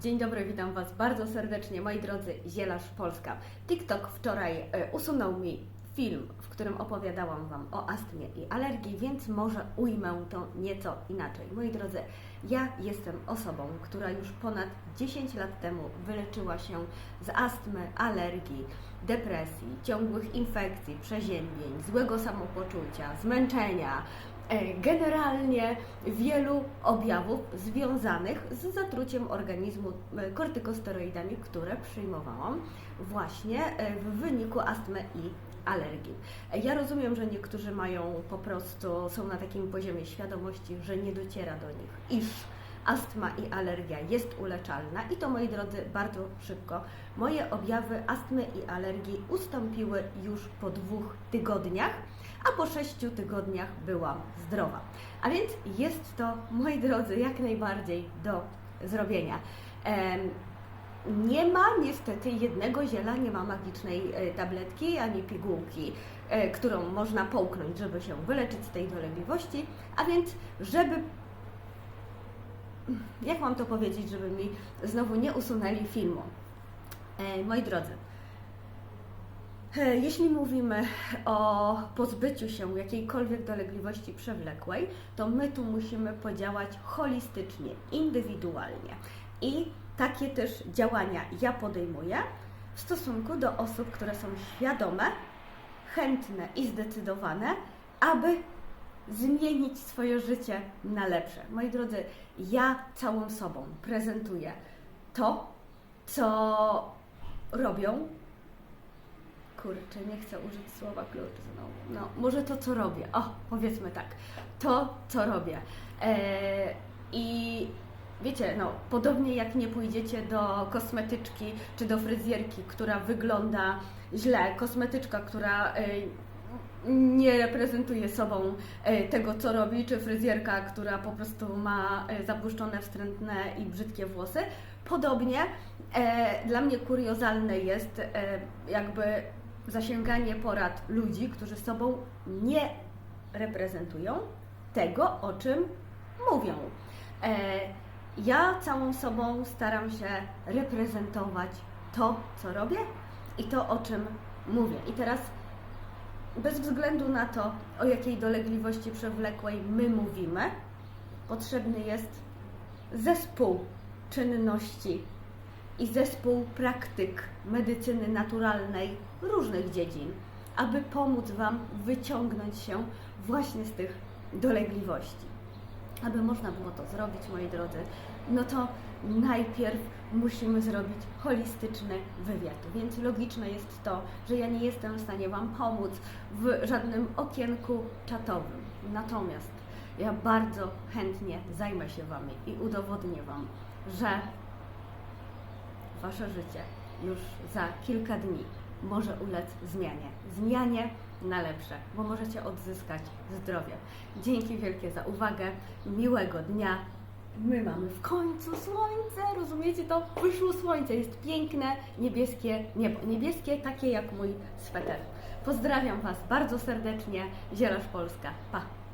Dzień dobry, witam Was bardzo serdecznie, moi drodzy, Zielarz Polska. TikTok wczoraj e, usunął mi film, w którym opowiadałam Wam o astmie i alergii, więc może ujmę to nieco inaczej. Moi drodzy, ja jestem osobą, która już ponad 10 lat temu wyleczyła się z astmy, alergii, depresji, ciągłych infekcji, przeziębień, złego samopoczucia, zmęczenia, generalnie wielu objawów związanych z zatruciem organizmu e, kortykosteroidami, które przyjmowałam właśnie e, w wyniku astmy i alergii. E, Ja rozumiem, że niektórzy mają po prostu, są na takim poziomie świadomości, że nie dociera do nich, iż astma i alergia jest uleczalna i to moi drodzy bardzo szybko. Moje objawy astmy i alergii ustąpiły już po dwóch tygodniach, a po sześciu tygodniach byłam zdrowa. A więc jest to, moi drodzy, jak najbardziej do zrobienia. Em, nie ma niestety jednego ziela, nie ma magicznej e, tabletki ani pigułki, e, którą można połknąć, żeby się wyleczyć z tej dolegliwości. A więc, żeby jak mam to powiedzieć, żeby mi znowu nie usunęli filmu. E, moi drodzy, e, jeśli mówimy o pozbyciu się jakiejkolwiek dolegliwości przewlekłej, to my tu musimy podziałać holistycznie, indywidualnie. I takie też działania ja podejmuję w stosunku do osób, które są świadome, chętne i zdecydowane, aby zmienić swoje życie na lepsze. Moi drodzy, ja całą sobą prezentuję to, co robią. Kurczę, nie chcę użyć słowa klucz znowu. No, może to, co robię. O, powiedzmy tak. To, co robię. Eee, I wiecie, no, podobnie jak nie pójdziecie do kosmetyczki czy do fryzjerki, która wygląda źle, kosmetyczka, która ej, nie reprezentuje sobą e, tego, co robi, czy fryzjerka, która po prostu ma e, zapuszczone, wstrętne i brzydkie włosy. Podobnie e, dla mnie kuriozalne jest jakby zasięganie porad ludzi, którzy sobą nie reprezentują tego, o czym mówią. Ja całą sobą staram się reprezentować to, co robię i to, o czym mówię. I teraz bez względu na to, o jakiej dolegliwości przewlekłej my mówimy, potrzebny jest zespół czynności i zespół praktyk medycyny naturalnej różnych dziedzin, aby pomóc Wam wyciągnąć się właśnie z tych dolegliwości. Aby można było to zrobić, moi drodzy, no to najpierw musimy zrobić holistyczny wywiad. Więc logiczne jest to, że ja nie jestem w stanie Wam pomóc w żadnym okienku czatowym. Natomiast ja bardzo chętnie zajmę się Wami i udowodnię Wam, że Wasze życie już za kilka dni może ulec zmianie. Zmianie na lepsze, bo możecie odzyskać zdrowie. Dzięki wielkie za uwagę. Miłego dnia. My mamy w końcu słońce, rozumiecie to? Wyszło słońce, jest piękne, niebieskie niebo. Niebieskie takie jak mój sweter. Pozdrawiam Was bardzo serdecznie. Zielarz Polska. Pa!